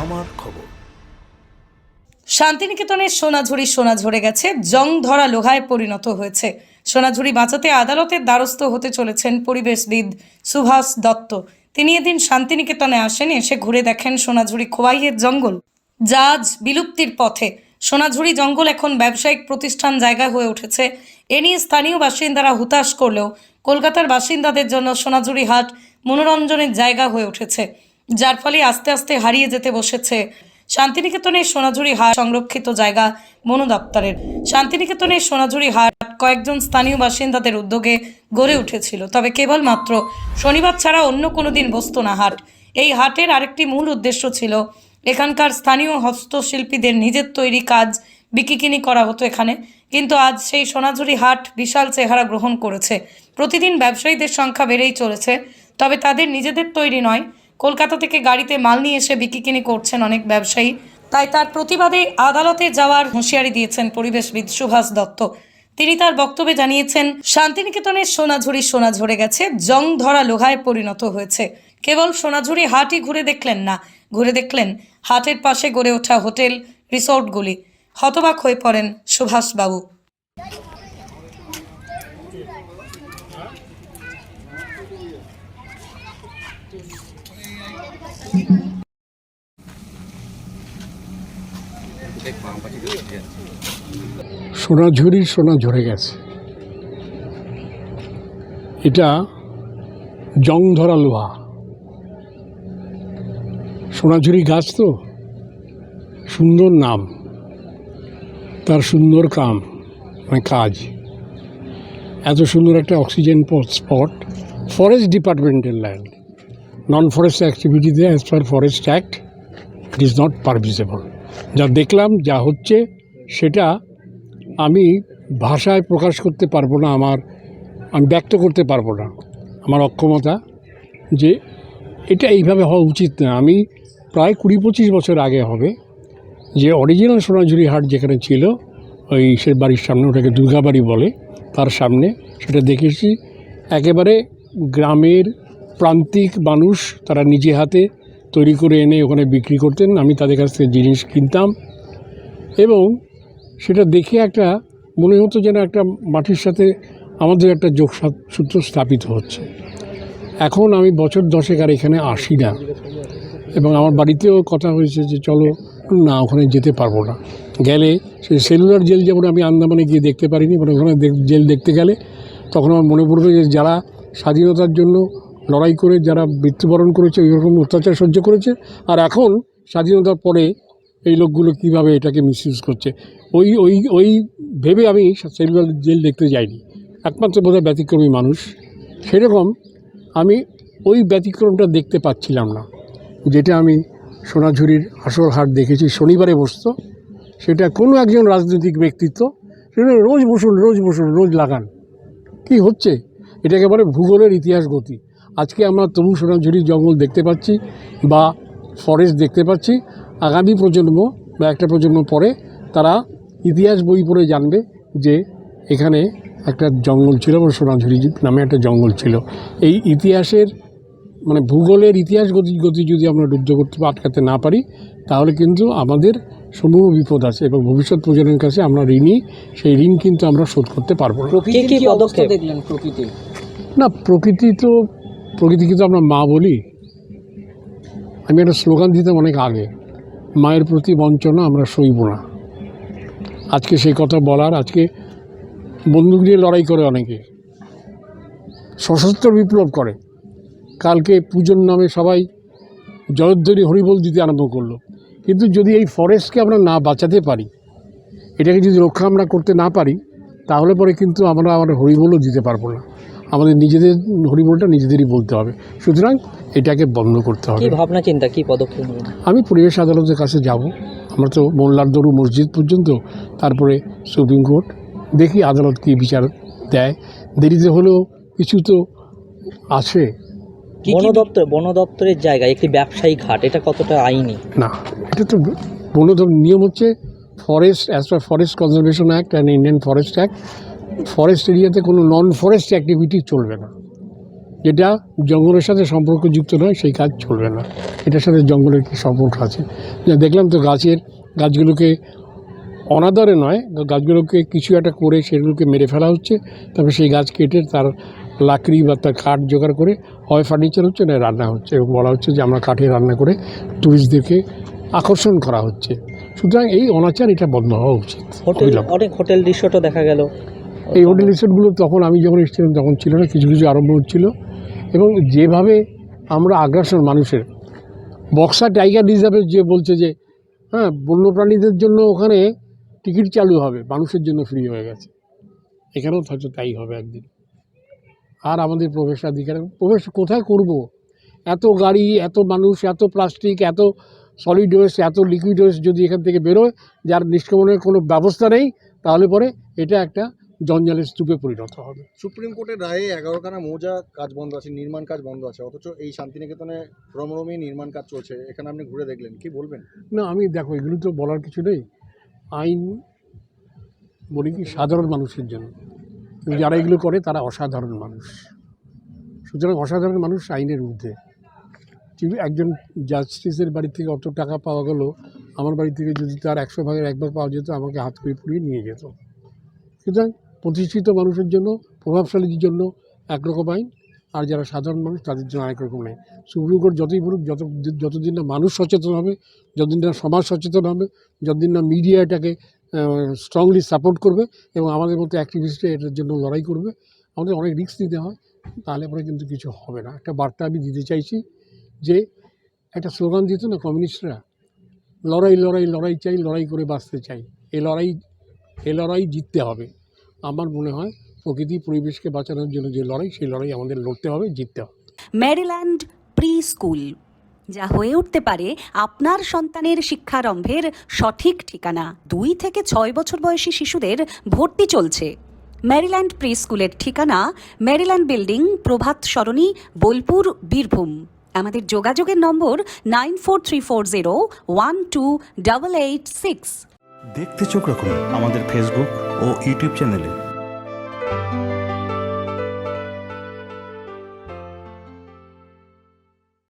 আমার খবর। শান্তিনিকেতনের সোনাঝুরি সোনা ঝরে গেছে, জং ধরা লোহায় পরিণত হয়েছে। সোনাঝুরি বাঁচাতে আদালতের দ্বারস্থ হতে চলেছেন পরিবেশবিদ সুভাষ দত্ত। তিনি এদিন শান্তিনিকেতনে আসেন, এসে ঘুরে দেখেন সোনাঝুরি খোয়াইয়ের জঙ্গল। আজ বিলুপ্তির পথে। সোনাঝুরি জঙ্গল এখন ব্যবসায়িক প্রতিষ্ঠান জায়গা হয়ে উঠেছে। এ নিয়ে স্থানীয় বাসিন্দারা হুতাশ করলেও কলকাতার বাসিন্দাদের জন্য সোনাঝুরি হাট মনোরঞ্জনের জায়গা হয়ে উঠেছে। যার ফলে আস্তে আস্তে হারিয়ে যেতে বসেছে শান্তিনিকেতনের সোনাঝুরি হাট সংরক্ষিত জায়গা বন দপ্তরের। শান্তিনিকেতনের সোনাঝুরি হাট কয়েকজন স্থানীয় বাসিন্দাদের উদ্যোগে গড়ে উঠেছিল, তবে কেবলমাত্র শনিবার ছাড়া অন্য কোনো দিন বসতো না হাট। এই হাটের আরেকটি মূল উদ্দেশ্য ছিল এখানকার স্থানীয় হস্তশিল্পীদের নিজের তৈরি কাজ বিকিকিনি করা হতো এখানে। কিন্তু আজ সেই সোনাঝুরি হাট বিশাল চেহারা গ্রহণ করেছে। প্রতিদিন ব্যবসায়ীদের সংখ্যা বেড়েই চলেছে, তবে তাদের নিজেদের তৈরি নয় কলকাতা থেকে গাড়িতে মাল নিয়ে এসে বিকিকিনি করছেন অনেক ব্যবসায়ী। তাই তার প্রতিবাদে আদালতে যাওয়ার হুঁশিয়ারি দিয়েছেন পরিবেশবিদ সুভাষ দত্ত। তিনি তার বক্তব্যে জানিয়েছেন, শান্তিনিকেতনের সোনাঝুরি সোনা ঝরে গেছে, জং ধরা লোহায় পরিণত হয়েছে। কেবল সোনাঝুরি হাটই ঘুরে দেখলেন না, ঘুরে দেখলেন হাটের পাশে গড়ে ওঠা হোটেল, রিসোর্টগুলি। হতবাক হয়ে পড়েন সুভাষবাবু। সোনাঝুরি সোনা ঝরে গেছে। এটা জং ধরা লোহা সোনাঝুরি গাছ তো? সুন্দর নাম। তার সুন্দর কাম মানে কাজ। এত সুন্দর একটা অক্সিজেন স্পট, ফরেস্ট ডিপার্টমেন্টের land non forest activity অ্যাক্টিভিটিতে as per forest act it is not permissible যা দেখলাম, যা হচ্ছে, সেটা আমি ভাষায় প্রকাশ করতে পারব না, আমার, আমি ব্যক্ত করতে পারব না, আমার অক্ষমতা, যে এটা এইভাবে হওয়া উচিত না। আমি প্রায় কুড়ি পঁচিশ বছর আগে হবে, যে অরিজিনাল সোনাঝুরি হাট যেখানে ছিল, ওই সে বাড়ির সামনে, ওটাকে দুর্গাবাড়ি বলে, তার সামনে, সেটা দেখেছি। একেবারে গ্রামের প্রান্তিক মানুষ তারা নিজে হাতে তৈরি করে এনে ওখানে বিক্রি করতেন। আমি তাদের কাছ থেকে জিনিস কিনতাম এবং সেটা দেখে একটা মনে হতো যেন একটা মাটির সাথে আমাদের একটা যোগ সূত্র স্থাপিত হচ্ছে। এখন আমি বছর দশেক আর এখানে আসি না এবং আমার বাড়িতেও কথা হয়েছে যে চলো না, ওখানে যেতে পারব না। গেলে সেই সেলুলার জেল যেমন আমি আন্দামানে গিয়ে দেখতে পারিনি মানে ওখানে জেল দেখতে গেলে তখন আমার মনে পড়বে যে যারা স্বাধীনতার জন্য লড়াই করে যারা মৃত্যুবরণ করেছে, ওইরকম অত্যাচার সহ্য করেছে। আর এখন স্বাধীনতার পরে এই লোকগুলো কীভাবে এটাকে মিসইউজ করছে? ওই ওই ওই ভেবে আমি সেলুলার জেল দেখতে যাইনি। একমাত্র বোধহয় ব্যতিক্রমী মানুষ। সেরকম আমি ওই ব্যতিক্রমটা দেখতে পাচ্ছিলাম না। যেটা আমি সোনাঝুরির আসল হাট দেখেছি, শনিবারে বসত। সেটা কোনো একজন রাজনৈতিক ব্যক্তিত্ব, সেটা রোজ বসুন রোজ বসুন, রোজ লাগান। কি হচ্ছে? এটাকে বলে ভূগোলের ইতিহাস গতি। আজকে আমরা তবু সোনাঝুরি জঙ্গল দেখতে পাচ্ছি বা ফরেস্ট দেখতে পাচ্ছি। আগামী প্রজন্ম বা একটা প্রজন্ম পরে তারা ইতিহাস বই পড়ে জানবে যে এখানে একটা জঙ্গল ছিল বা সোনাঝুরি নামে একটা জঙ্গল ছিল। এই ইতিহাসের মানে ভূগোলের ইতিহাস গতি গতি যদি আমরা রুদ্ধ করতে বা আটকাতে না পারি তাহলে কিন্তু আমাদের সমূহ বিপদ আছে এবং ভবিষ্যৎ প্রজন্মের কাছে আমরা ঋণী সেই ঋণ কিন্তু আমরা শোধ করতে পারব না। প্রকৃতির কি কি অবস্থা পদক্ষেপ? দেখলেন প্রকৃতি না প্রকৃতি তো প্রকৃতিকে তো আমরা মা বলি। আমি একটা স্লোগান দিতাম অনেক আগে, মায়ের প্রতি বঞ্চনা আমরা সইব না। আজকে সেই কথা বলার, আজকে বন্দুক নিয়ে লড়াই করে অনেকে। সশস্ত্র বিপ্লব করে। কালকে পুজোর নামে সবাই জয়ধ্বনি, হরিবোল দিতে আরম্ভ করল। কিন্তু যদি এই ফরেস্টকে আমরা না বাঁচাতে পারি, এটাকে যদি রক্ষা আমরা করতে না পারি, তাহলে পরে কিন্তু আমরা আমাদের হরিবোলও দিতে পারব না। আমাদের নিজেদের হরিবোলটা নিজেদেরই বলতে হবে। সুতরাং এটাকে বন্ধ করতে হবে। কি ভাবনা চিন্তা কি পদক্ষেপ আমি পরিবেশ আদালতের কাছে যাব। আমরা তো মোল্লার দরু মসজিদ পর্যন্ত তারপরে সুপ্রিম কোর্ট। দেখি আদালত কী বিচার দেয়। দেরিতে হলেও কিছু তো আছে। বন দপ্তর বন দপ্তরের জায়গায় একটি ব্যবসায়িক ঘাট এটা কতটা আইনি? না এটা তো বনধন নিয়ম হচ্ছে forest as per forest conservation act and Indian forest act forest এরিয়াতে কোনো নন ফরেস্ট অ্যাক্টিভিটি চলবে না। যেটা জঙ্গলের সাথে সম্পর্কযুক্ত নয় সেই কাজ চলবে না। এটার সাথে জঙ্গলের কি সম্পর্ক আছে? যা দেখলাম তো গাছের গাছগুলোকে অনাদরে নয় গাছগুলোকে কিছু একটা করে সেগুলোকে মেরে ফেলা হচ্ছে। তারপরে সেই গাছ কেটে তার লাকড়ি বা তার কাঠ জোগাড় করে হয় ফার্নিচার হচ্ছে না রান্না হচ্ছে। এবং বলা হচ্ছে যে আমরা কাঠে রান্না করে টুরিস্টদেরকে আকর্ষণ করা হচ্ছে। সুতরাং এই অনাচার এটা বন্ধ হওয়া উচিত। অনেক হোটেল রিসোর্টও দেখা গেল। এই হোটেল রিসোর্টগুলো তখন আমি যখন এসেছিলাম তখন ছিল না কিছু কিছু আরম্ভ হচ্ছিল। এবং যেভাবে আমরা আগ্রাসন মানুষের বক্সা টাইগার রিজার্ভে যে বলছে যে হ্যাঁ বন্যপ্রাণীদের জন্য ওখানে টিকিট চালু হবে মানুষের জন্য ফ্রি হয়ে গেছে। এখানেও হয়তো তাই হবে একদিন। আর আমাদের প্রবেশাধিকার প্রবেশ কোথায় করব? এত গাড়ি এত মানুষ এত প্লাস্টিক এত সলিড ওয়েস্ট এত লিকুইড ওয়েস্ট যদি এখান থেকে বেরোয় যার নিষ্কামনের কোনো ব্যবস্থা নেই তাহলে পরে এটা একটা জঞ্জালের স্তূপে পরিণত হবে। সুপ্রিম কোর্টের রায়ে এগারোখানা মৌজা কাজ বন্ধ আছে নির্মাণ কাজ বন্ধ আছে অথচ এই শান্তিনিকেতনে রমরমী নির্মাণ কাজ চলছে এখানে আপনি ঘুরে দেখলেন কি বলবেন? না আমি দেখো এগুলো তো বলার কিছু নেই। আইন বলি কি সাধারণ মানুষের জন্য। যারা এগুলো করে তারা অসাধারণ মানুষ। সুতরাং অসাধারণ মানুষ আইনের ঊর্ধ্বে। ঠিক একজন জাস্টিসের বাড়ি থেকে অত টাকা পাওয়া গেল আমার বাড়ি থেকে যদি তার একশো ভাগের একবার পাওয়া যেত আমাকে হাত করে পুড়িয়ে নিয়ে যেত। সুতরাং প্রতিষ্ঠিত মানুষের জন্য, প্রভাবশালীদের জন্য একরকম আইন, আর যারা সাধারণ মানুষ তাদের জন্য আরেক রকম আইন। সুপ্রিম কোর্ট যতই বলুক, যত যতদিন না মানুষ সচেতন হবে, যতদিন না সমাজ সচেতন হবে, যতদিন না মিডিয়া এটাকে স্ট্রংলি সাপোর্ট করবে, এবং আমাদের মতো অ্যাক্টিভিস্টরা এটার জন্য লড়াই করবে, আমাদের অনেক রিস্ক নিতে হয়, তাহলে পরে কিন্তু কিছু হবে না। একটা বার্তা আমি দিতে চাইছি যে, একটা স্লোগান দিত না কমিউনিস্টরা, লড়াই লড়াই লড়াই চাই, লড়াই করে বাঁচতে চাই। এ লড়াই এই লড়াই জিততে হবে। আমার মনে হয় প্রকৃতি পরিবেশকে বাঁচানোর জন্য যে লড়াই সেই লড়াই আমাদের লড়তে হবে জিততে হবে। ম্যারিল্যান্ড প্রি স্কুল যা হয়ে উঠতে পারে আপনার সন্তানের শিক্ষারম্ভের সঠিক ঠিকানা। দুই থেকে ছয় বছর বয়সী শিশুদের ভর্তি চলছে। ম্যারিল্যান্ড প্রি স্কুলের ঠিকানা ম্যারিল্যান্ড বিল্ডিং প্রভাত সরণি বোলপুর বীরভূম। আমাদের যোগাযোগের নম্বর nine four three four zero one two double eight six. দেখতে চোখ রাখুন আমাদের ফেসবুক ও ইউটিউব চ্যানেলে